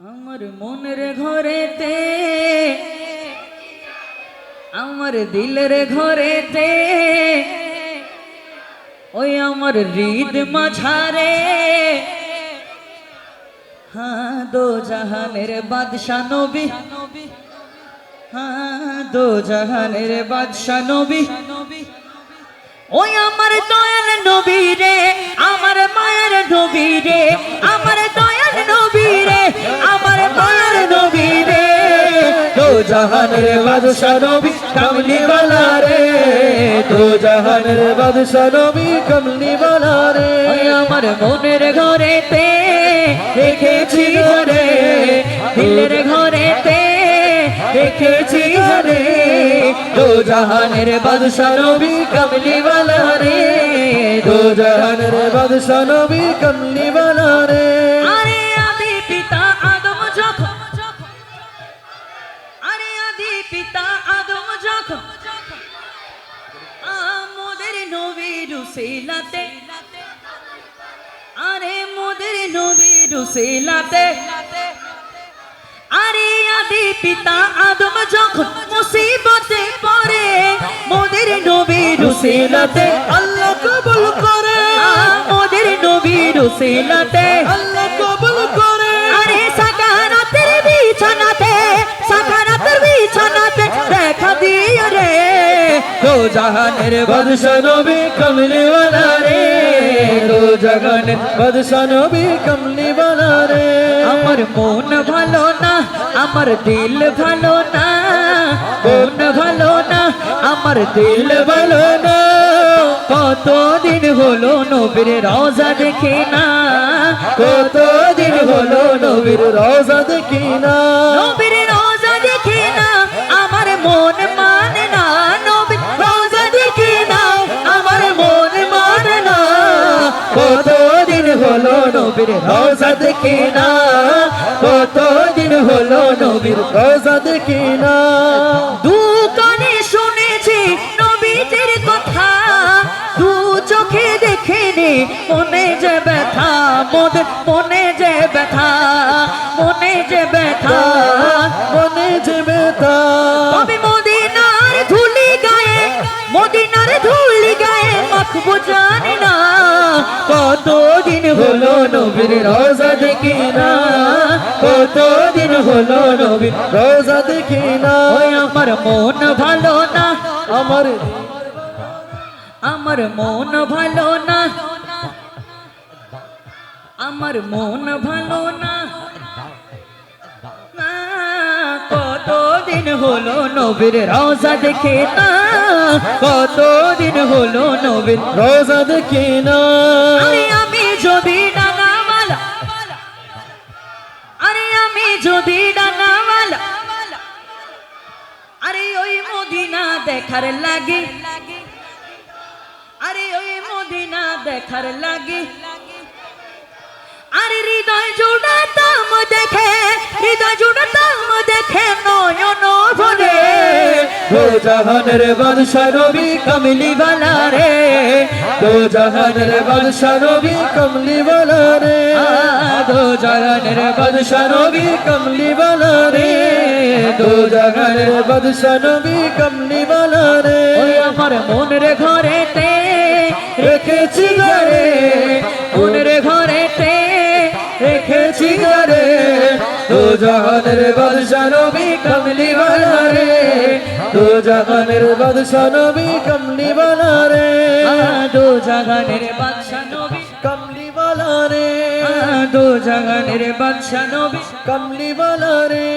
আমার মনের ঘরেতে, আমার দিলের ঘরেতে, ওই আমার হৃদ মাঝারে হ্যাঁ দো জাহানের বাদশা নবী হ্যাঁ দো জাহানের বাদশা নবী, ওই আমার দয়াল নবী রে। जहान रे बदशनोबी कमली वाला रे। तो जहान रे बदशनोबी कमली वाला रे। अमर मोने घरे ते देखे छियो रे दिल घरे। ते देखे छियो रे तो जहान रे बदशनोबी कमली वाला रे। तो जहान रे बदशनोबी कमली वाला रे। নবীর উসিলাতে আরে মোদের নবী রুসিলাতে। আরে আদি পিতা আদম যখন মুসিবতে পড়ে, মোদের নবী রুসিলাতে। আল্লাহ কবুল করে। মোদের নবী উসিলাতে জাহানের বাদশাহ নবী কমলিওয়ালা রে। দু জগনের বাদশাহ নবী কমলিওয়ালা রে। আমার মন ভালো না, আমার দিল ভালো না। মন ভালো না, আমার দিল ভালো না। কত দিন হলো নবীর রোজা দেখি না। কত দিন হলো নবীর রোজা দেখি না। নবীর রওজা দেখি না কতদিন হলো নবীর রওজা দেখি না দু কানে শুনেছি নবীজির কথা, দু চোখে দেখেনি, মনে যে ব্যথা মোদের মনে যে ব্যথা, মনে যে ব্যথা, মনে যে তবে মদিনার ধুলি গায়ে, মদিনার ধুলি গায়ে মাখবো না কতদিন হলো নবীর রওজা দেখি না? কতদিন হলো নবীর রওজা দেখি না? আমার মন ভালো না। আমার আমার মন ভালো না। আমার মন ভালো না। কতদিন হলো নবীর রওজা দেখে না? কতদিন হলো নবীর রওজা দেখি না। আমি যদি আরে আমি যদি ডানাওয়ালা আরে ওই মদিনা দেখার লাগে, আরে ওই মদিনা দেখার লাগে। আরে হৃদয় জুড়াতাম দেখে, হৃদয় জুড়াতাম দো জাহানের বাদশা কমলি বলা রে। দো জাহানের বাদশা কমলি বলা রে। দো জাহানের বাদশা কমলি বলা রে। দো জাহানের বাদশা কমলি বলা রে। আমার মন রে ঘরে তে রেখেছি রে মন রে ঘরে তে রেখেছি রে দো জাহানের বাদশা কমলি বলা রে। দু জগনের বাদশা নবী কমলি বালা রে দু জগনের বাদশা নবী কমলি বালা রে দু জগনের বাদশা নবী কমলি বালা রে